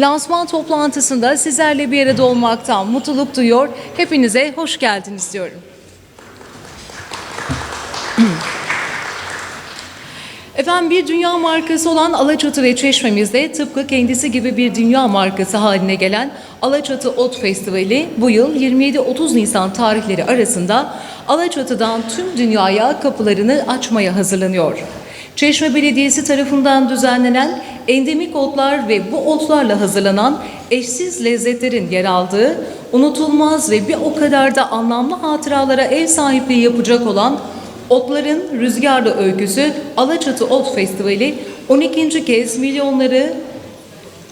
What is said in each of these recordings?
lansman toplantısında sizlerle bir arada olmaktan mutluluk duyuyor. Hepinize hoş geldiniz diyorum. Efendim bir dünya markası olan Alaçatı ve Çeşme'mizde tıpkı kendisi gibi bir dünya markası haline gelen Alaçatı Ot Festivali bu yıl 27-30 Nisan tarihleri arasında Alaçatı'dan tüm dünyaya kapılarını açmaya hazırlanıyor. Çeşme Belediyesi tarafından düzenlenen endemik otlar ve bu otlarla hazırlanan eşsiz lezzetlerin yer aldığı, unutulmaz ve bir o kadar da anlamlı hatıralara ev sahipliği yapacak olan Otların Rüzgarlı Öyküsü Alaçatı Ot Festivali 12. kez milyonları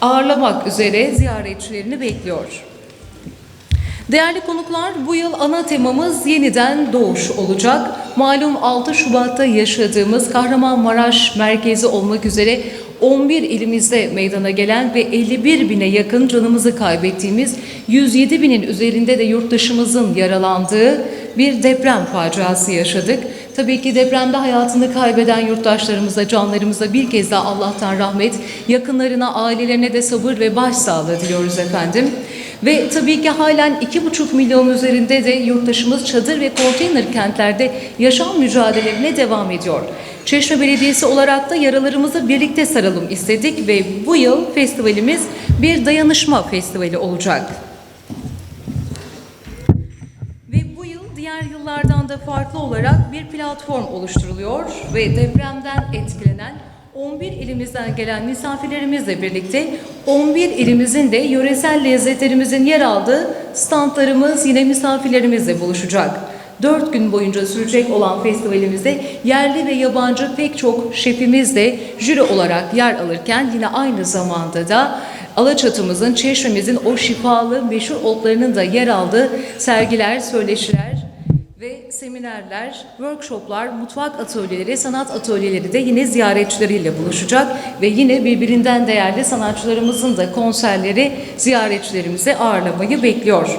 ağırlamak üzere ziyaretçilerini bekliyor. Değerli konuklar, bu yıl ana temamız yeniden doğuş olacak. Malum 6 Şubat'ta yaşadığımız Kahramanmaraş merkezi olmak üzere 11 ilimizde meydana gelen ve 51 bine yakın canımızı kaybettiğimiz 107 binin üzerinde de yurttaşımızın yaralandığı bir deprem faciası yaşadık. Tabii ki depremde hayatını kaybeden yurttaşlarımıza, canlarımıza bir kez daha Allah'tan rahmet, yakınlarına, ailelerine de sabır ve başsağlığı diliyoruz efendim. Ve tabii ki halen 2,5 milyon üzerinde de yurttaşımız çadır ve konteyner kentlerde yaşam mücadelelerine devam ediyor. Çeşme Belediyesi olarak da yaralarımızı birlikte saralım istedik ve bu yıl festivalimiz bir dayanışma festivali olacak. Ve bu yıl diğer yıllardan da farklı olarak bir platform oluşturuluyor ve depremden etkilenen 11 ilimizden gelen misafirlerimizle birlikte 11 ilimizin de yöresel lezzetlerimizin yer aldığı standlarımız yine misafirlerimizle buluşacak. 4 gün boyunca sürecek olan festivalimizde yerli ve yabancı pek çok şefimiz de jüri olarak yer alırken yine aynı zamanda da Alaçatımızın, Çeşme'mizin o şifalı meşhur otlarının da yer aldığı sergiler, söyleşiler ve seminerler, workshoplar, mutfak atölyeleri, sanat atölyeleri de yine ziyaretçileriyle buluşacak ve yine birbirinden değerli sanatçılarımızın da konserleri ziyaretçilerimizi ağırlamayı bekliyor.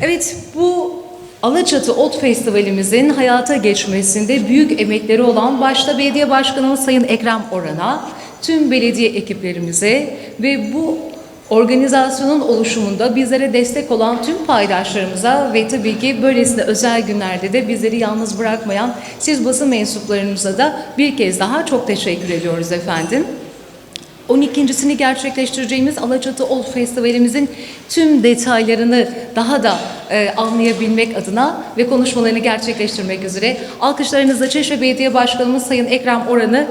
Evet bu Alaçatı Ot Festivalimizin hayata geçmesinde büyük emekleri olan başta belediye başkanımız Sayın Ekrem Oran'a, tüm belediye ekiplerimize ve bu organizasyonun oluşumunda bizlere destek olan tüm paydaşlarımıza ve tabii ki böylesine özel günlerde de bizleri yalnız bırakmayan siz basın mensuplarımıza da bir kez daha çok teşekkür ediyoruz efendim. 12.sini gerçekleştireceğimiz Alaçatı Ol Festivalimizin tüm detaylarını daha da e, anlayabilmek adına ve konuşmalarını gerçekleştirmek üzere alkışlarınızla Çeşme Belediye Başkanımız Sayın Ekrem Oran'ı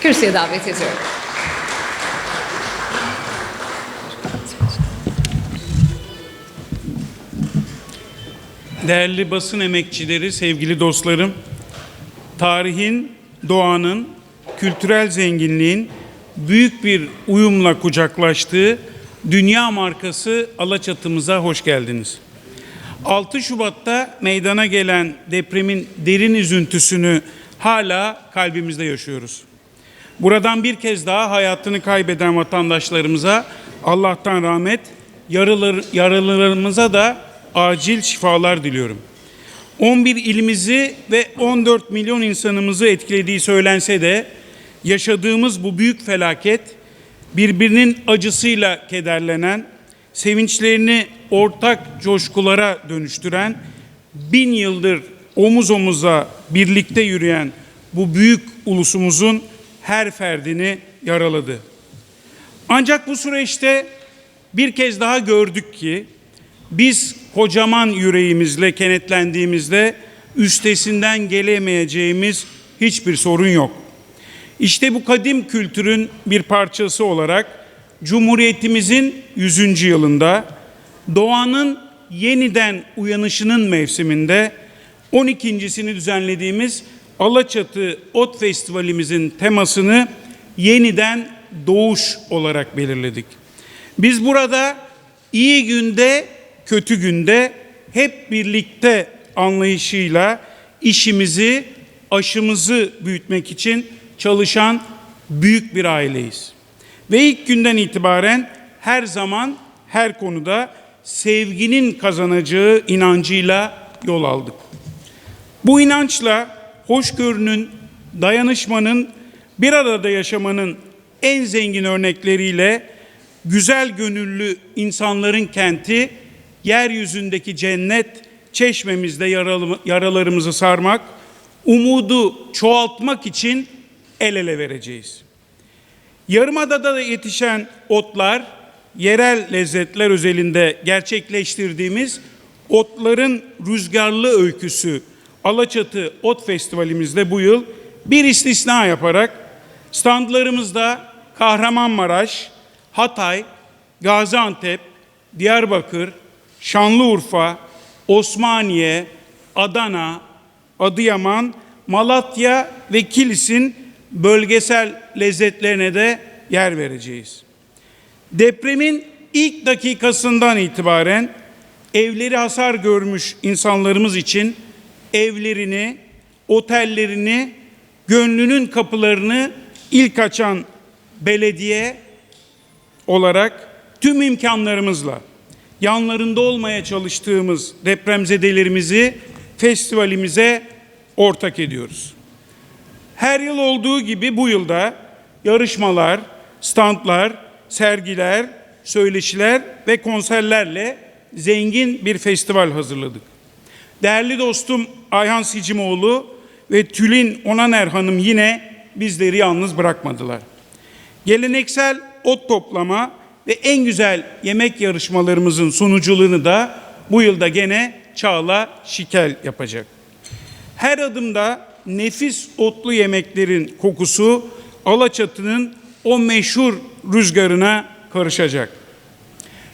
kürsüye davet ediyorum. Değerli basın emekçileri, sevgili dostlarım, tarihin, doğanın, kültürel zenginliğin büyük bir uyumla kucaklaştığı dünya markası Alaçatımıza hoş geldiniz. 6 Şubat'ta meydana gelen depremin derin üzüntüsünü hala kalbimizde yaşıyoruz. Buradan bir kez daha hayatını kaybeden vatandaşlarımıza Allah'tan rahmet, yaralar, yaralılarımıza da acil şifalar diliyorum. 11 ilimizi ve 14 milyon insanımızı etkilediği söylense de yaşadığımız bu büyük felaket birbirinin acısıyla kederlenen, sevinçlerini ortak coşkulara dönüştüren, bin yıldır omuz omuza birlikte yürüyen bu büyük ulusumuzun her ferdini yaraladı. Ancak bu süreçte bir kez daha gördük ki biz kocaman yüreğimizle kenetlendiğimizde üstesinden gelemeyeceğimiz hiçbir sorun yok. İşte bu kadim kültürün bir parçası olarak Cumhuriyetimizin 100. yılında doğanın yeniden uyanışının mevsiminde 12.sini düzenlediğimiz Alaçatı Ot Festivalimizin temasını yeniden doğuş olarak belirledik. Biz burada iyi günde, kötü günde hep birlikte anlayışıyla işimizi, aşımızı büyütmek için çalışan büyük bir aileyiz. Ve ilk günden itibaren her zaman her konuda sevginin kazanacağı inancıyla yol aldık. Bu inançla hoşgörünün, dayanışmanın, bir arada yaşamanın en zengin örnekleriyle güzel gönüllü insanların kenti, yeryüzündeki cennet, çeşmemizde yaralarımızı sarmak, umudu çoğaltmak için el ele vereceğiz. Yarımada'da da yetişen otlar, yerel lezzetler özelinde gerçekleştirdiğimiz otların rüzgarlı öyküsü Alaçatı Ot Festivalimizde bu yıl bir istisna yaparak standlarımızda Kahramanmaraş, Hatay, Gaziantep, Diyarbakır, Şanlıurfa, Osmaniye, Adana, Adıyaman, Malatya ve Kilis'in bölgesel lezzetlerine de yer vereceğiz. Depremin ilk dakikasından itibaren evleri hasar görmüş insanlarımız için evlerini, otellerini, gönlünün kapılarını ilk açan belediye olarak tüm imkanlarımızla yanlarında olmaya çalıştığımız depremzedelerimizi festivalimize ortak ediyoruz. Her yıl olduğu gibi bu yılda yarışmalar, standlar, sergiler, söyleşiler ve konserlerle zengin bir festival hazırladık. Değerli dostum Ayhan Sicimoğlu ve Tülin Onaner Hanım yine bizleri yalnız bırakmadılar. Geleneksel ot toplama ve en güzel yemek yarışmalarımızın sunuculuğunu da bu yılda gene Çağla Şikel yapacak. Her adımda nefis otlu yemeklerin kokusu Alaçatı'nın o meşhur rüzgarına karışacak.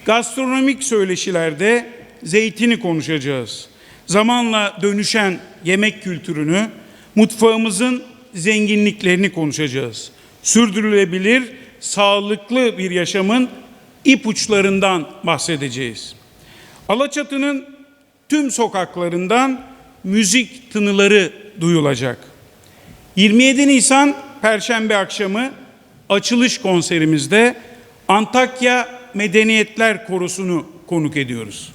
Gastronomik söyleşilerde zeytini konuşacağız. Zamanla dönüşen yemek kültürünü, mutfağımızın zenginliklerini konuşacağız. Sürdürülebilir, sağlıklı bir yaşamın ipuçlarından bahsedeceğiz. Alaçatı'nın tüm sokaklarından müzik tınıları duyulacak. 27 Nisan Perşembe akşamı açılış konserimizde Antakya Medeniyetler Korosu'nu konuk ediyoruz.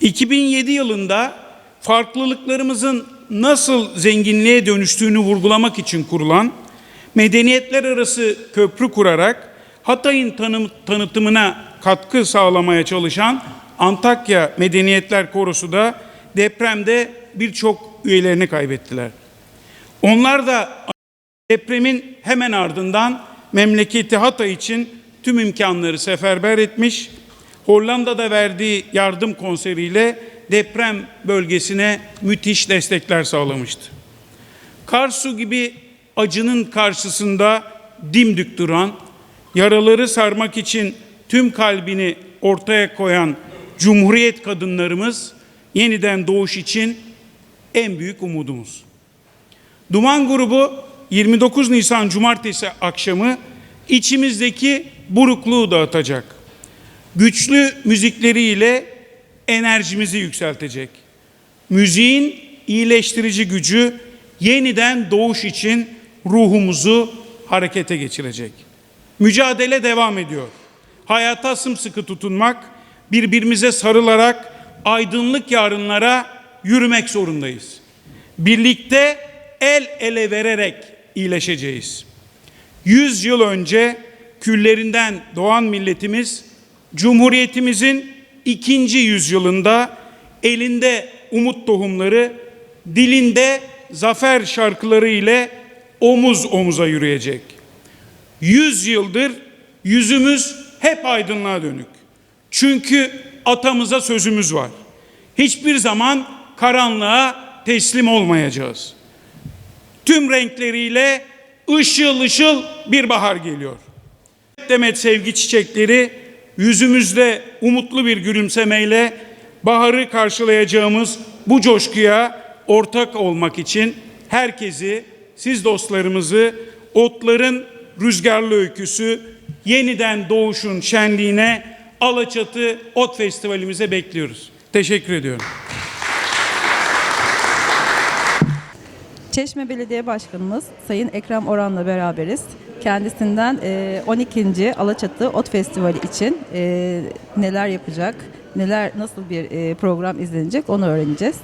2007 yılında farklılıklarımızın nasıl zenginliğe dönüştüğünü vurgulamak için kurulan medeniyetler arası köprü kurarak Hatay'ın tanım, tanıtımına katkı sağlamaya çalışan Antakya Medeniyetler Korosu da depremde birçok üyelerini kaybettiler. Onlar da depremin hemen ardından memleketi Hatay için tüm imkanları seferber etmiş, Hollanda'da verdiği yardım konseriyle deprem bölgesine müthiş destekler sağlamıştı. Karsu gibi acının karşısında dimdik duran, yaraları sarmak için tüm kalbini ortaya koyan Cumhuriyet kadınlarımız yeniden doğuş için en büyük umudumuz. Duman grubu 29 Nisan Cumartesi akşamı içimizdeki burukluğu dağıtacak. Güçlü müzikleriyle enerjimizi yükseltecek. Müziğin iyileştirici gücü yeniden doğuş için ruhumuzu harekete geçirecek. Mücadele devam ediyor. Hayata sımsıkı tutunmak, birbirimize sarılarak aydınlık yarınlara yürümek zorundayız. Birlikte el ele vererek iyileşeceğiz. Yüz yıl önce küllerinden doğan milletimiz Cumhuriyetimizin ikinci yüzyılında elinde umut tohumları, dilinde zafer şarkıları ile omuz omuza yürüyecek. Yüz yıldır yüzümüz hep aydınlığa dönük. Çünkü atamıza sözümüz var. Hiçbir zaman karanlığa teslim olmayacağız. Tüm renkleriyle ışıl ışıl bir bahar geliyor. Demet sevgi çiçekleri yüzümüzde umutlu bir gülümsemeyle baharı karşılayacağımız bu coşkuya ortak olmak için herkesi, siz dostlarımızı otların rüzgarlı öyküsü yeniden doğuşun şenliğine Alaçatı Ot Festivalimize bekliyoruz. Teşekkür ediyorum. Çeşme Belediye Başkanımız Sayın Ekrem Oran'la beraberiz. Kendisinden e, 12. Alaçatı Ot Festivali için e, neler yapacak, neler nasıl bir e, program izlenecek onu öğreneceğiz.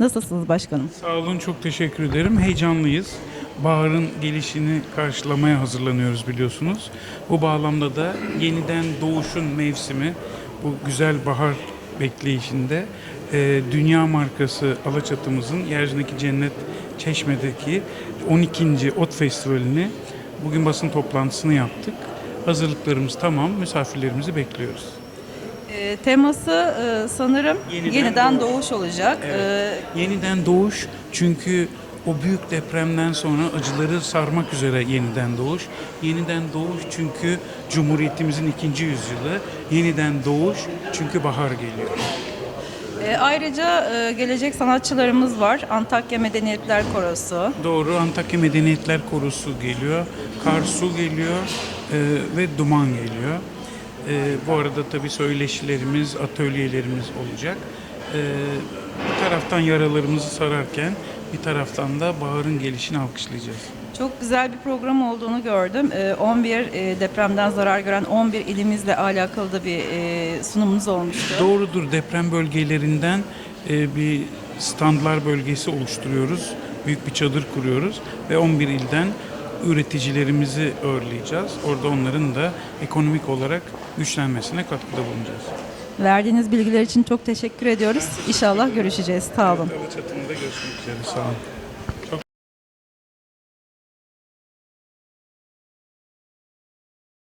Nasılsınız başkanım? Sağ olun, çok teşekkür ederim. Heyecanlıyız. baharın gelişini karşılamaya hazırlanıyoruz biliyorsunuz. Bu bağlamda da yeniden doğuşun mevsimi bu güzel bahar bekleyişinde e, dünya markası Alaçatımızın Yeryüzündeki Cennet Çeşme'deki 12. Ot Festivali'ni bugün basın toplantısını yaptık. Hazırlıklarımız tamam, misafirlerimizi bekliyoruz. E, teması e, sanırım Yeniden yeniden, doğuş. doğuş. olacak. E, Yeniden doğuş çünkü o büyük depremden sonra acıları sarmak üzere yeniden doğuş. Yeniden doğuş çünkü Cumhuriyetimizin ikinci yüzyılı. Yeniden doğuş çünkü bahar geliyor. E, ayrıca e, gelecek sanatçılarımız var. Antakya Medeniyetler Korosu. Doğru Antakya Medeniyetler Korosu geliyor. Karsu geliyor e, ve Duman geliyor. E, bu arada tabii söyleşilerimiz, atölyelerimiz olacak. E, bir taraftan yaralarımızı sararken bir taraftan da baharın gelişini alkışlayacağız. Çok güzel bir program olduğunu gördüm. E, 11 e, depremden zarar gören 11 ilimizle alakalı da bir e, sunumunuz olmuştu. Doğrudur deprem bölgelerinden e, bir standlar bölgesi oluşturuyoruz. Büyük bir çadır kuruyoruz ve 11 ilden üreticilerimizi ağırlayacağız. Orada onların da ekonomik olarak güçlenmesine katkıda bulunacağız. Verdiğiniz bilgiler için çok teşekkür ediyoruz. İnşallah görüşeceğiz. Sağ olun. Alaçatı'nda görüşmek üzere. Sağ olun.